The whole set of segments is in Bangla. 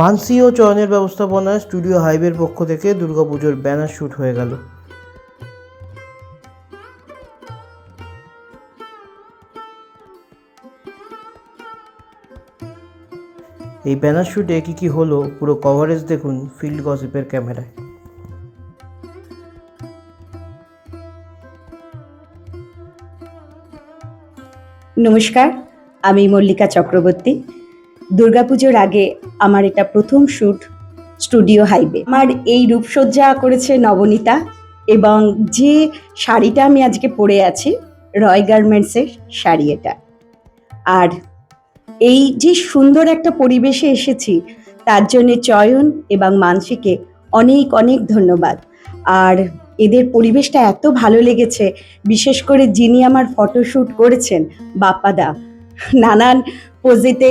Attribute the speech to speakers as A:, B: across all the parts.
A: মানসি ও চয়নের ব্যবস্থাপনায় স্টুডিও হাইবের পক্ষ থেকে দুর্গাপুজোর ব্যানার শ্যুট হয়ে গেল। এই ব্যানার শ্যুটে কী কী হলো পুরো কভারেজ দেখুন ফিল্ড গসিপের ক্যামেরায়।
B: নমস্কার, আমি মল্লিকা চক্রবর্তী। দুর্গাপুজোর আগে আমার এটা প্রথম শ্যুট স্টুডিও হাইবে আমার এই রূপসজ্জা করেছে নবনীতা এবং যে শাড়িটা আমি আজকে পরে আছি, রয় গার্মেন্টসের শাড়ি এটা। আর এই যে সুন্দর একটা পরিবেশে এসেছি, তার জন্য চয়ন এবং মানসিকে অনেক অনেক ধন্যবাদ। আর এদের পরিবেশটা এত ভালো লেগেছে, বিশেষ করে যিনি আমার ফটোশ্যুট করেছেন, বাপ্পাদা। নানান পোজেতে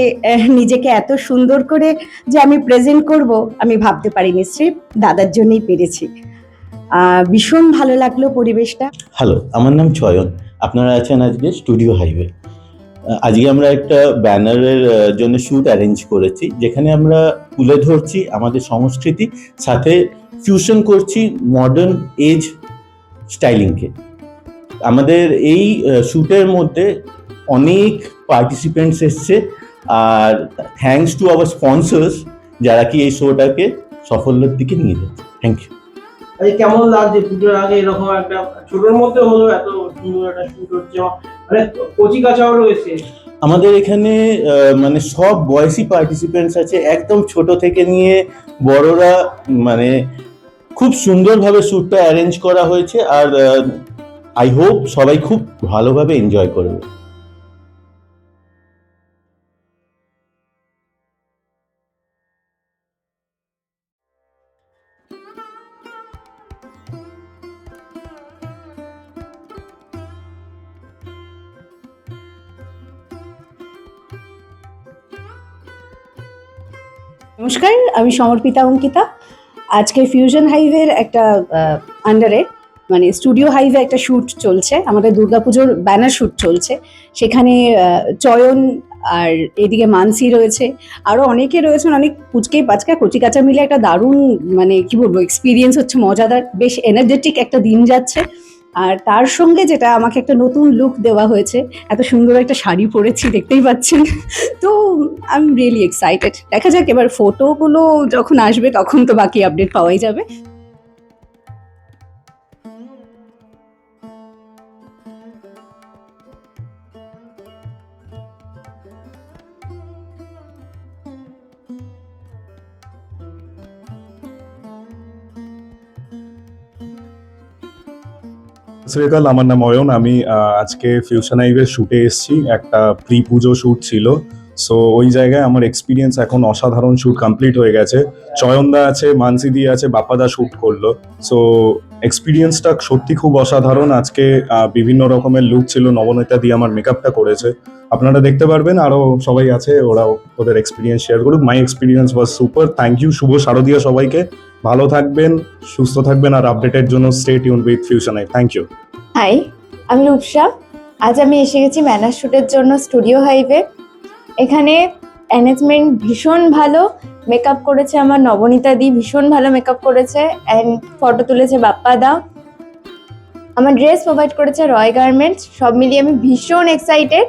B: নিজেকে এত সুন্দর করে যে আমি প্রেজেন্ট করব, আমি ভাবতে পারিনি। স্রেফ দাদার জন্যই পেরেছি। ভীষণ ভালো লাগল পরিবেশটা।
C: হ্যালো আমার নাম চয়ন। আপনারা আছেন আজকে স্টুডিও হাইওয়ে আজকে আমরা একটা ব্যানারের জন্য শ্যুট অ্যারেঞ্জ করেছি, যেখানে আমরা তুলে ধরছি আমাদের সংস্কৃতি, সাথে ফিউশন করছি মডার্ন এজ স্টাইলিংকে আমাদের এই শ্যুটের মধ্যে অনেক পার্টিসিপেন্টস এসছে। আর থ্যাঙ্কস টু আওয়ার স্পন্সর্স যারা কি এই শোটাকে সাফল্যের দিকে নিয়ে যাচ্ছে। থ্যাংক ইউ
A: আরে কেমন লাগছে? পুজোর আগে এরকম একটা ছোটোর মধ্যে হলো এত সুন্দর একটা শুট হচ্ছে। মানে কচি কাঁচাও রয়েছে।
C: আমাদের এখানে মানে সব বয়সী পার্টিসিপেন্টস আছে। একদম ছোট থেকে নিয়ে বড়রা মানে খুব সুন্দরভাবে শ্যুটটা অ্যারেঞ্জ করা হয়েছে। আর আই হোপ সবাই খুব ভালোভাবে এনজয় করবে।
B: নমস্কার, আমি সমর্পিতা অঙ্কিতা। আজকে ফিউশন হাইভের একটা আন্ডারে মানে স্টুডিও হাইভে একটা শ্যুট চলছে। আমাদের দুর্গাপুজোর ব্যানার শ্যুট চলছে। সেখানে চয়ন আর এদিকে মানসি রয়েছে। আরও অনেকে রয়েছেন, অনেক পুচকে পাচকা কচি কাচা মিলে একটা দারুণ মানে কি বলব এক্সপিরিয়েন্স হচ্ছে, মজাদার, বেশ এনার্জেটিক একটা দিন যাচ্ছে। আর তার সঙ্গে যেটা আমাকে একটা নতুন লুক দেওয়া হয়েছে, এত সুন্দর একটা শাড়ি পরেছি, দেখতেই পাচ্ছেন। তো আই এম রিয়েলি এক্সাইটেড দেখা যাক, এবার ফটোগুলো যখন আসবে, তখন তো বাকি আপডেট পাওয়াই যাবে।
D: শ্রীকাল, আমার নাম অয়ন। আমি আজকে ফিউশন হাইভের শুটে এসেছি। একটা প্রি পুজো শ্যুট ছিল। সো ওই জায়গায় আমার এক্সপিরিয়েন্স এখন অসাধারণ শ্যুট কমপ্লিট হয়ে গেছে। চয়নদা আছে, মানসিদি আছে, বাপ্পাদা শ্যুট করল। সো এক্সপিরিয়েন্সটা সত্যি খুব অসাধারণ। আজকে বিভিন্ন রকমের লুক ছিল। নবনীতা দিয়ে আমার মেকআপটা করেছে। আপনারা দেখতে পারবেন আরও সবাই আছে ওরা ওদের এক্সপিরিয়েন্স শেয়ার করুক। My experience was super thank you শুভ শারদীয় সবাইকে। ভালো থাকবেন সুস্থ থাকবেন আর আপডেটের জন্য stay tune with Fusion Hive thank you
E: hi আমি রূপসা। আজ আমি এসে গেছি ম্যানার শ্যুটের জন্য স্টুডিও হাইভে এখানে অ্যারেঞ্জমেন্ট ভীষণ ভালো মেকআপ করেছে আমার নবনীতা দি ভীষণ ভালো মেকআপ করেছে অ্যান্ড ফটো তুলেছে বাপ্পা দা। আমার ড্রেস প্রোভাইড করেছে রয় গার্মেন্টস সব মিলিয়ে আমি ভীষণ এক্সাইটেড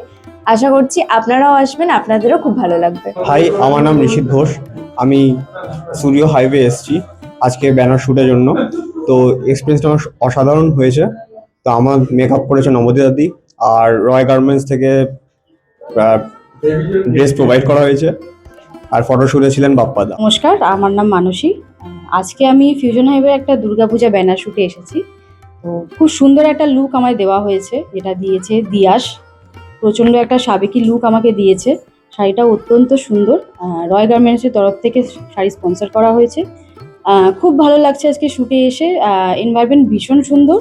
E: আশা করছি আপনারাও আসবেন আপনাদেরও খুব ভালো লাগবে।
F: হাই আমার নাম নিশিত ঘোষ। আমি স্টুডিও হাইওয়ে এসেছি। আজকে ব্যানার শ্যুটের জন্য। তো এক্সপিরিয়েন্সটা আমার অসাধারণ হয়েছে। তো আমার মেকআপ করেছে নবদিতা দি আর রয় গার্মেন্টস থেকে ড্রেস প্রোভাইড করা হয়েছে। আর ফটো শ্যুটে ছিলেন বাপ্পাদা।
B: নমস্কার, আমার নাম মানসী। আজকে আমি ফিউশন হাইভের একটা দুর্গাপূজা ব্যানার শুটে এসেছি। তো খুব সুন্দর একটা লুক আমায় দেওয়া হয়েছে। যেটা দিয়েছে দিয়াস প্রচণ্ড একটা সাবেকি লুক আমাকে দিয়েছে। শাড়িটা অত্যন্ত সুন্দর। রয় গার্মেন্টসের তরফ থেকে শাড়ি স্পন্সর করা হয়েছে। খুব ভালো লাগছে আজকে শুটে এসে। এনভায়রনমেন্ট ভীষণ সুন্দর।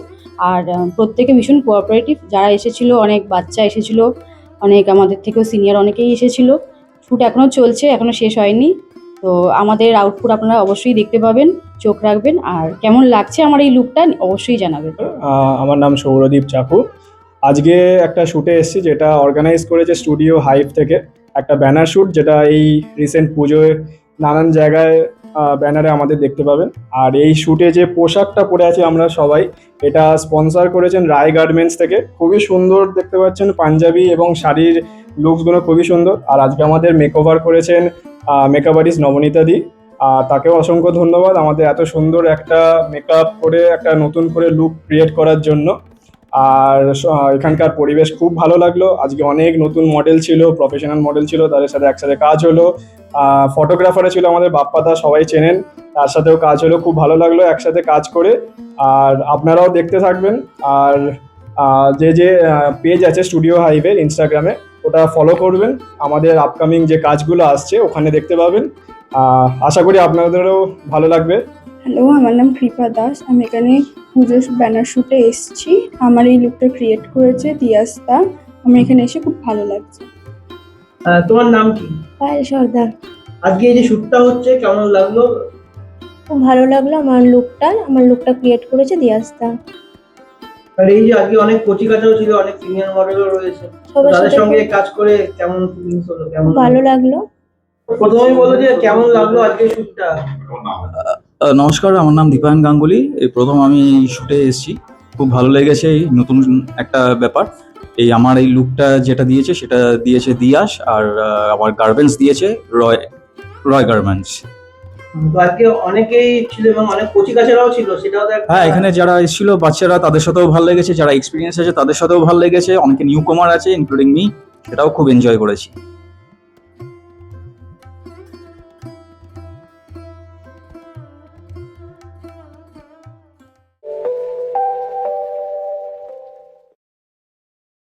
B: আর প্রত্যেকে ভীষণ কোঅপারেটিভ যারা এসেছিল, অনেক বাচ্চা এসেছিল, অনেক আমাদের থেকেও সিনিয়র অনেকেই এসেছিল। শুট এখনও চলছে এখনও শেষ হয়নি। তো আমাদের আউটপুট আপনারা অবশ্যই দেখতে পাবেন, চোখ রাখবেন। আর কেমন লাগছে আমার এই লুকটা অবশ্যই জানাবেন।
G: আমার নাম সৌরদীপ চাকু। আজকে একটা শ্যুটে এসেছি, যেটা অর্গানাইজ করেছে স্টুডিও হাইভ থেকে। একটা ব্যানার শ্যুট যেটা এই রিসেন্ট পুজোয় নানান জায়গায় ব্যানারে আমাদের দেখতে পাবেন। আর এই শ্যুটে যে পোশাকটা পরে আছি আমরা সবাই, এটা স্পন্সর করেছেন রায় গার্মেন্টস থেকে। খুবই সুন্দর দেখতে পাচ্ছেন পাঞ্জাবি এবং শাড়ির লুকসগুলো খুবই সুন্দর। আর আজকে আমাদের মেকওভার করেছেন মেকআপ আর্টিস্ট নবনীতা দি। আর তাকেও অসংখ্য ধন্যবাদ আমাদের এত সুন্দর একটা মেকআপ করে, একটা নতুন করে লুক ক্রিয়েট করার জন্য। আর এখানকার পরিবেশ খুব ভালো লাগল। আজকে অনেক নতুন মডেল ছিল প্রফেশনাল মডেল ছিল, তাদের সাথে একসাথে কাজ হলো। ফটোগ্রাফারে ছিল আমাদের বাপ্পাদা, সবাই চেনেন। তার সাথেও কাজ হলো, খুব ভালো লাগল একসাথে কাজ করে। আর আপনারাও দেখতে থাকবেন। আর যে যে পেজ আছে স্টুডিও হাইভে ইনস্টাগ্রামে ওটা ফলো করবেন। আমাদের আপকামিং যে কাজগুলো আসছে, ওখানে দেখতে পাবেন। আশা করি আপনাদেরও ভালো লাগবে।
H: হ্যালো আমার নাম কৃপা দাস। আমি এখানে পুজোর ব্যানার শ্যুটে এসেছি। আমার এই লুকটা ক্রিয়েট করেছে দিয়াস্তা আমার এখানে এসে খুব ভালো লাগছে।
A: আহ, তোমার নাম কি?
I: পায়েল সর্দার।
A: আজকে এই যে শ্যুটটা হচ্ছে কেমন লাগল?
I: খুব ভালো লাগল আমার লুকটা আমার লুকটা ক্রিয়েট করেছে দিয়াস্তা
A: আর এই যে আজকে অনেক কচি কাচাও ছিল অনেক সিনিয়র মডেলও রয়েছে। তাদের সঙ্গে কাজ করে কেমন ফিলিংস হলো কেমন
I: ভালো লাগল।
A: প্রথমেই বলো যে কেমন লাগল আজকে শুটটা
J: আহ, নমস্কার আমার নাম দীপায়ন গাঙ্গুলি। এই প্রথম আমি শুটে এসেছি। খুব ভালো লেগেছে এই নতুন একটা ব্যাপার। এই আমার এই লুকটা যেটা দিয়েছে সেটা দিয়েছে দিয়াস আর আমার গার্মেন্টস দিয়েছে রয় রয় গার্মেন্টস
A: তো আজকে অনেকেই ছিল এবং অনেক কচি কাচারাও ছিল সেটাও
J: হ্যাঁ এখানে যারা এসেছিল বাচ্চারা তাদের সাথেও ভালো লেগেছে যারা এক্সপিরিয়েন্স আছে তাদের সাথেও ভালো লেগেছে। অনেকে নিউ কমার আছে ইনক্লুডিং মি সেটাও খুব এনজয় করেছি।